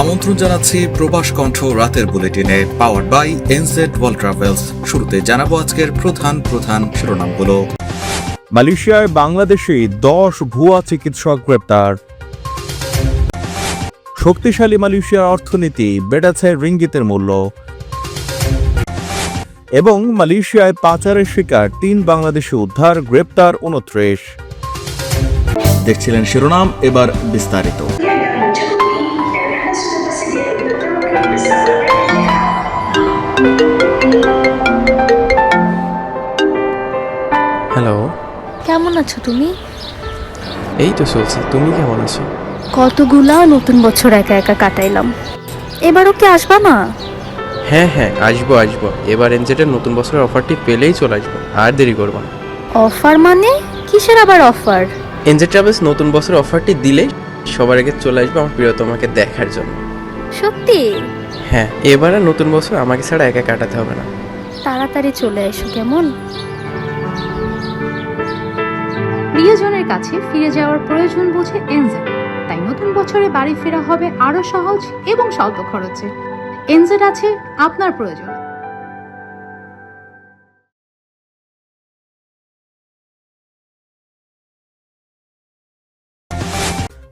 আমন্ত্রণ জানাচ্ছি প্রবাস কণ্ঠ রাতের বুলেটিনে power by NZ world travels শুরুতে জানাব আজকের প্রধান প্রধান শিরোনামগুলো। মালয়েশিয়ায় বাংলাদেশি দশ ভুয়া চিকিৎসক গ্রেপ্তার। শক্তিশালী মালয়েশিয়ার অর্থনীতি বেড়েছে রিঙ্গিতের মূল্য। এবং মালয়েশিয়ায় পাচারের শিকার তিন বাংলাদেশি উদ্ধার গ্রেপ্তার উনত্রিশ দেখছিলেন শিরোনাম এবার বিস্তারিত। হ্যালো কেমন আছো তুমি? এই তো চলছে। তুমি কেমন আছো? কতগুলা নতুন বছর একা একা কাটাইলাম। এবারও কি আসবা না? হ্যাঁ হ্যাঁ আসব আসব। এবার এনজেটের নতুন বছরের অফারটি পেলেই চলে আসব। আর দেরি করব না। অফার মানে? কিসের আবার অফার? এনজেড ট্রাভেলস নতুন বছরের অফারটি দিলেই সবার আগে চলে আসব আমার প্রিয়তমাকে দেখার জন্য। সত্যি? হ্যাঁ এবারে নতুন বছর আমাকে ছাড়া একা কাটাতে হবে না। তাড়াতাড়ি চলে এসো কেমন? প্রিয়জনের কাছে ফিরে যাওয়ার প্রয়োজন বোঝে এনজেড তাই নতুন বছরে বাড়ি ফেরা হবে আরও সহজ এবং স্বল্প খরচে। এনজেড আছে আপনার প্রয়োজন।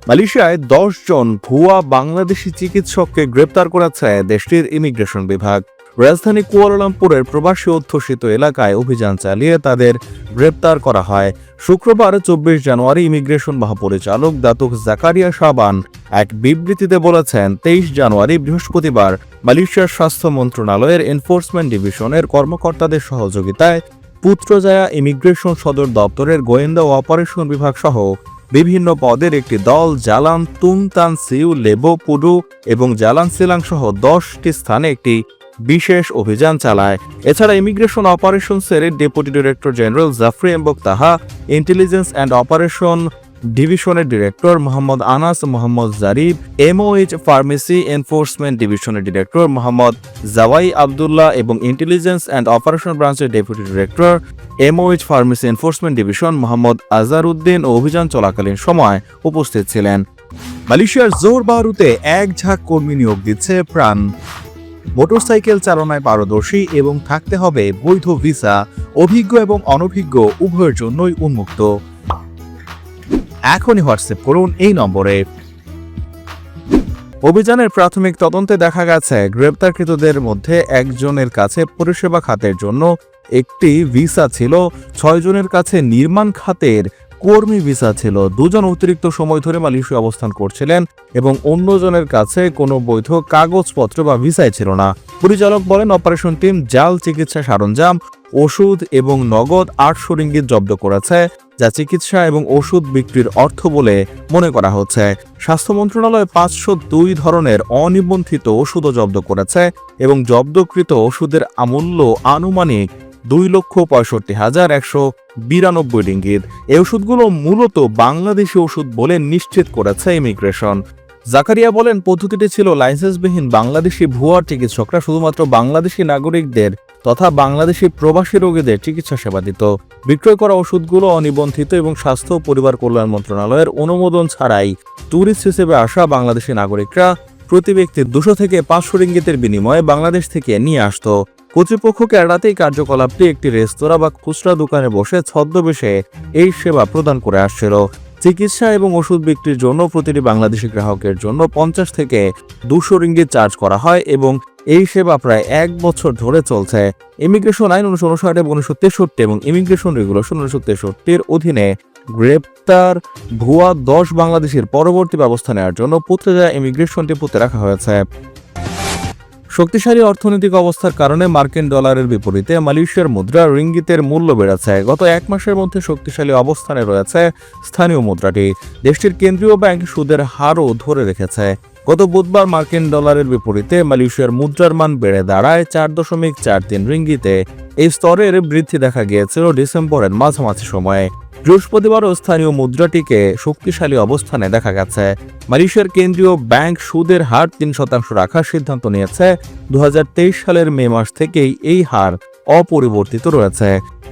মালয়েশিয়ায় দশ জন ভুয়া বাংলাদেশি চিকিৎসককে গ্রেপ্তার করেছে দেশটির ইমিগ্রেশন বিভাগ। রাজধানী কুয়ালালামপুরের প্রবাসী অধ্যুষিত এলাকায় অভিযান চালিয়ে তাদের গ্রেপ্তার করা হয়। শুক্রবার চব্বিশ জানুয়ারি ইমিগ্রেশন মহাপরিচালক দাতুক জাকারিয়া সাবান এক বিবৃতিতে বলেছেন, তেইশ জানুয়ারি বৃহস্পতিবার মালয়েশিয়ার স্বাস্থ্য মন্ত্রণালয়ের এনফোর্সমেন্ট ডিভিশনের কর্মকর্তাদের সহযোগিতায় পুত্রজায়া ইমিগ্রেশন সদর দপ্তরের গোয়েন্দা ও অপারেশন বিভাগ সহ বিভিন্ন পদের একটি দল Jalan Tun Tan Siew Lebuh Pudu এবং জালান সিলাং সহ দশটি স্থানে একটি বিশেষ অভিযান চালায়। এছাড়া immigration অপারেশনসের deputy director general Jafri Embok Taha intelligence and operation ডিভিশনের director Mohammad Anas Mohammad Zarib MOH pharmacy enforcement ডিভিশনের ডিরেক্টর মোহাম্মদ জাওয়াই আবদুল্লাহ এবং ইন্টেলিজেন্স অ্যান্ড অপারেশন ব্রাঞ্চের deputy director MOH pharmacy enforcement division Mohammad Azaruddin ও অভিযান চলাকালীন সময় উপস্থিত ছিলেন। মালয়েশিয়ার জোর বারুতে এক ঝাঁক কর্মী নিয়োগ দিচ্ছে প্রাণ। মোটরসাইকেল চালনায় পারদর্শী এবং থাকতে হবে বৈধ ভিসা, অভিজ্ঞ এবং অনভিজ্ঞ, উভয়ের জন্যই উন্মুক্ত। এখনই হোয়াটসঅ্যাপ করুন এই নম্বরে। অভিযানের প্রাথমিক তদন্তে দেখা গেছে, গ্রেপ্তারকৃতদের মধ্যে একজনের কাছে পরিষেবা খাতের জন্য একটি ভিসা ছিল, ছয়জনের কাছে নির্মাণ খাতের কর্মী ভিসা ছিল। দুজন অতিরিক্ত সময় ধরে মালয়েশিয়া অবস্থান করছিলেন এবং অন্যজনের কাছে কোনো বৈধ কাগজপত্র বা ভিসাই ছিল না। পরিচালক বলেন, অপারেশন টিম জাল চিকিৎসা সরঞ্জাম ওষুধ এবং নগদ আটশো রিঙ্গিত জব্দ করেছে, যা চিকিৎসা এবং ওষুধ বিক্রির অর্থ বলে মনে করা হচ্ছে। স্বাস্থ্য মন্ত্রণালয় পাঁচশো দুই ধরনের অনিবন্ধিত ওষুধও জব্দ করেছে এবং জব্দকৃত ওষুধের আমূল্য আনুমানিক দুই লক্ষ পঁয়ষট্টি হাজার একশো বিরানব্বই রিঙ্গিত। এই ওষুধগুলো মূলত বাংলাদেশি ওষুধ বলে নিশ্চিত করেছে ইমিগ্রেশন। জাকারিয়া বলেন, পদ্ধতিটি ছিল লাইসেন্সবিহীন বাংলাদেশি ভুয়া চিকিৎসকরা শুধুমাত্র বাংলাদেশি নাগরিকদের তথা বাংলাদেশি প্রবাসী রোগীদের চিকিৎসা সেবা দিত। বিক্রয় করা ওষুধগুলো অনিবন্ধিত এবং স্বাস্থ্য ও পরিবার কল্যাণ মন্ত্রণালয়ের অনুমোদন ছাড়াই ট্যুরিস্ট হিসেবে আসা বাংলাদেশি নাগরিকরা প্রতি ব্যক্তি দুশো থেকে পাঁচশো রিঙ্গিতের বিনিময়ে বাংলাদেশ থেকে নিয়ে আসতো। কর্তৃপক্ষকে এড়াতেই কার্যকলাপটি একটি রেস্তোরাঁ বা খুচরা দোকানে বসে ছদ্মবেশে এই সেবা প্রদান করে আসছিল। চিকিৎসা এবং ওষুধ বিক্রির জন্য প্রতিটি বাংলাদেশি গ্রাহকের জন্য পঞ্চাশ থেকে দুশো রিঙ্গিত চার্জ করা হয় এবং এই সেবা প্রায় এক বছর ধরে চলছে। ইমিগ্রেশন আইন উনিশশো উনষাট এবং উনিশশো তেষট্টি এবং ইমিগ্রেশন রেগুলেশন উনিশশো তেষট্টির অধীনে গ্রেপ্তার ভুয়া দশ বাংলাদেশের পরবর্তী ব্যবস্থা নেওয়ার জন্য পুত্রজা ইমিগ্রেশন ডিপোতে রাখা হয়েছে। শক্তিশালী অর্থনৈতিক অবস্থার কারণে মার্কিন ডলারের বিপরীতে মালয়েশিয়ার মুদ্রা রিঙ্গিতের মূল্য বেড়েছে। গত এক মাসের মধ্যে শক্তিশালী অবস্থানে রয়েছে স্থানীয় মুদ্রাটি। দেশটির কেন্দ্রীয় ব্যাংক সুদের হারও ধরে রেখেছে। গত বুধবার মার্কিন ডলারের বিপরীতে মালয়েশিয়ার মুদ্রার মান বেড়ে দাঁড়ায় চার দশমিক চার তিন রিঙ্গিতে। এই স্তরের বৃদ্ধি দেখা গিয়েছিল ডিসেম্বরের মাঝামাঝি সময়ে। বৃহস্পতিবারও স্থানীয় মুদ্রাটিকে শক্তিশালী অবস্থানে দেখা গেছে। মালয়েশিয়ার কেন্দ্রীয় ব্যাংক সুদের হার তিন শতাংশ রাখার সিদ্ধান্ত নিয়েছে। দু হাজার তেইশ সালের মে মাস থেকেই এই হার অপরিবর্তিত রয়েছে।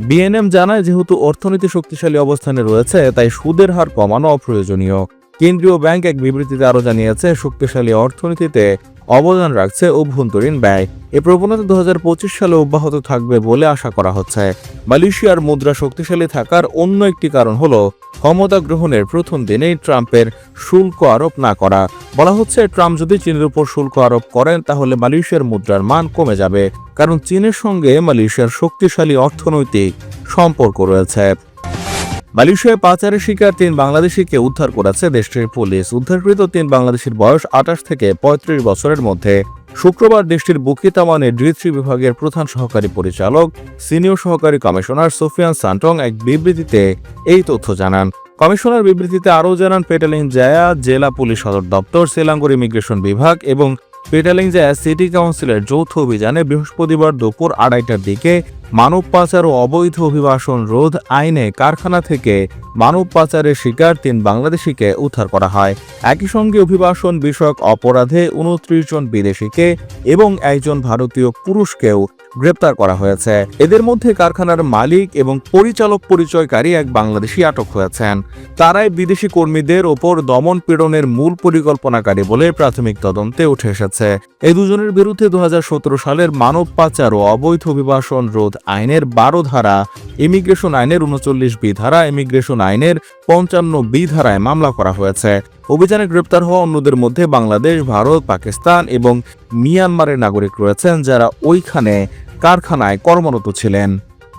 বিএনএম জানায়, যেহেতু অর্থনীতি শক্তিশালী অবস্থানে রয়েছে, তাই সুদের হার কমানো অপ্রয়োজনীয়। কেন্দ্রীয় ব্যাংক এক বিবৃতিতে আরও জানিয়েছে, শক্তিশালী অর্থনীতিতে অবদান রাখছে অভ্যন্তরীণ ব্যয়। এ প্রবণতা দু হাজার পঁচিশ সালে অব্যাহত থাকবে বলে আশা করা হচ্ছে। মালয়েশিয়ার মুদ্রা শক্তিশালী থাকার অন্য একটি কারণ হল ক্ষমতা গ্রহণের প্রথম দিনেই ট্রাম্পের শুল্ক আরোপ না করা। বলা হচ্ছে, ট্রাম্প যদি চীনের উপর শুল্ক আরোপ করেন, তাহলে মালয়েশিয়ার মুদ্রার মান কমে যাবে। কারণ চীনের সঙ্গে মালয়েশিয়ার শক্তিশালী অর্থনৈতিক সম্পর্ক রয়েছে। মালয়েশিয়ায় পাচারের শিকার তিন বাংলাদেশিকে উদ্ধার করেছে দেশটির পুলিশ। উদ্ধারকৃত তিন বাংলাদেশির বয়স আঠাশ থেকে পঁয়ত্রিশ বছরের মধ্যে। শুক্রবার দেশটির বুকিতামানের ডিথ্রি বিভাগের প্রধান সহকারী পরিচালক, সিনিয়র সহকারী কমিশনার সোফিয়ান সান্টং এক বিবৃতিতে এই তথ্য জানান। কমিশনার বিবৃতিতে আরও জানান, পেটালিং জায়া, জেলা পুলিশ সদর দপ্তর, সেলাঙ্গুর ইমিগ্রেশন বিভাগ এবং পেটালিং জায়া সিটি কাউন্সিলের যৌথ অভিযানে বৃহস্পতিবার দুপুর আড়াইটার দিকে মানব পাচার ও অবৈধ অভিবাসন রোধ আইনে কারখানা থেকে মানব পাচারের শিকার তিন বাংলাদেশিকে উদ্ধার করা হয়। একই সঙ্গে অভিবাসন বিষয়ক অপরাধে উনত্রিশ জন বিদেশিকে এবং একজন ভারতীয় পুরুষকেও গ্রেপ্তার করা হয়েছে। এদের মধ্যে কারখানার মালিক এবং পরিচালক পরিচয়কারী এক বাংলাদেশি আটক হয়েছেন। তারাই বিদেশি কর্মীদের ওপর দমন পীড়নের মূল পরিকল্পনাকারী বলে প্রাথমিক তদন্তে উঠে এসেছে। এই দুজনের বিরুদ্ধে দু হাজার সতেরো সালের মানব পাচার ও অবৈধ অভিবাসন রোধ আইনের বারো ধারা, ইমিগ্রেশন আইনের উনচল্লিশ বি ধারা, ইমিগ্রেশন আইনের পঞ্চান্ন বি ধারায় মামলা করা হয়েছে। অভিযানে গ্রেপ্তার হওয়া অন্যদের মধ্যে বাংলাদেশ, ভারত, পাকিস্তান এবং মিয়ানমারের নাগরিক রয়েছেন যারা ওইখানে কারখানায় কর্মরত ছিলেন।